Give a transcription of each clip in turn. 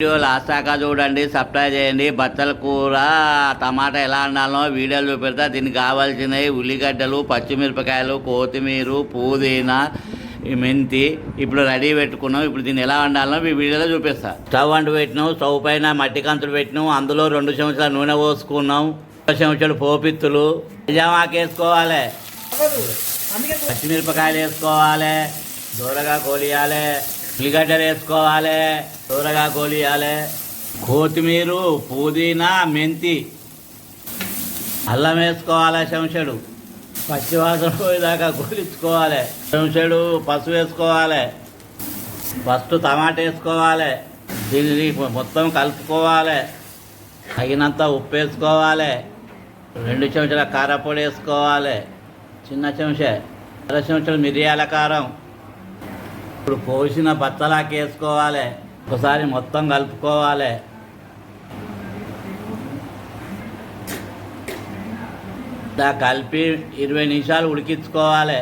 Video last దాకా చూడండి subscribe చేయండి. బచ్చల కూర టమాటా ఎలా వండాలో వీడియోలు చూపెడతా. దీనికి కావాల్సినవి ఉల్లిగడ్డలు పచ్చిమిరపకాయలు కొత్తిమీర పుదీనా మెంతి. ఇప్పుడు రెడీ పెట్టుకున్నాం. ఇప్పుడు దీన్ని ఎలా వండాలో మీ వీడియోలో చూపిస్తా. స్టవ్ అంటు పెట్టినాం స్టవ్ పైన మట్టి కంతులు పెట్టినాం. అందులో రెండు చెంచాల నూనె పోసుకున్నాం. ఒక చెంచాలు పోపిత్తులు. నిజామాకు వేసుకోవాలి. పచ్చిమిరపకాయలు వేసుకోవాలి. దూరగా కోలియాలి. ఉల్లిగడ్డలు వేసుకోవాలి దూరగా కోలియాలి కొత్తిమీర పుదీనా మెంతి. అల్లం వేసుకోవాలి శంషడు. పచ్చివాసన పోయేదాకా కూలించుకోవాలి శంషడు పసుపు వేసుకోవాలి. ఫస్ట్ టమాటా వేసుకోవాలి. దీన్ని మొత్తం కలుపుకోవాలి. తగినంత ఉప్పు వేసుకోవాలి. రెండు చెంచాల కారపొడి వేసుకోవాలి. చిన్న చెంచా. అర చెంచాలు మిరియాల కారం. ఇప్పుడు పోసిన బత్తలాకేసుకోవాలి ఒకసారి మొత్తం కలుపుకోవాలి. దా కలిపి ఇరవై నిమిషాలు ఉడికించుకోవాలి.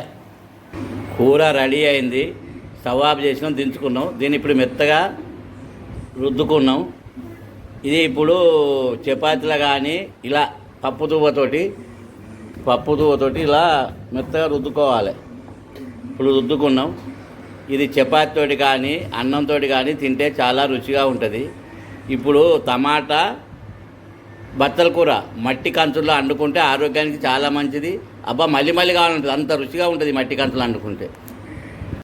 కూర రెడీ అయింది. స్టవ్ ఆఫ్ చేసినాం దించుకున్నాం. దీన్ని ఇప్పుడు మెత్తగా రుద్దుకున్నాం. ఇది ఇప్పుడు చపాతీలు కానీ ఇలా పప్పు దువ్వతోటి పప్పు దువ్వతోటి ఇలా మెత్తగా రుద్దుకోవాలి. ఇప్పుడు రుద్దుకున్నాం. ఇది చపాతీతోటి కానీ అన్నంతో కానీ తింటే చాలా రుచిగా ఉంటుంది. ఇప్పుడు టమాటా బత్తల కూర మట్టి కంచుల్లో వండుకుంటే ఆరోగ్యానికి చాలా మంచిది. అబ్బా మళ్ళీ మళ్ళీ కావాలంటుంది. అంత రుచిగా ఉంటుంది మట్టి కంచులు వండుకుంటే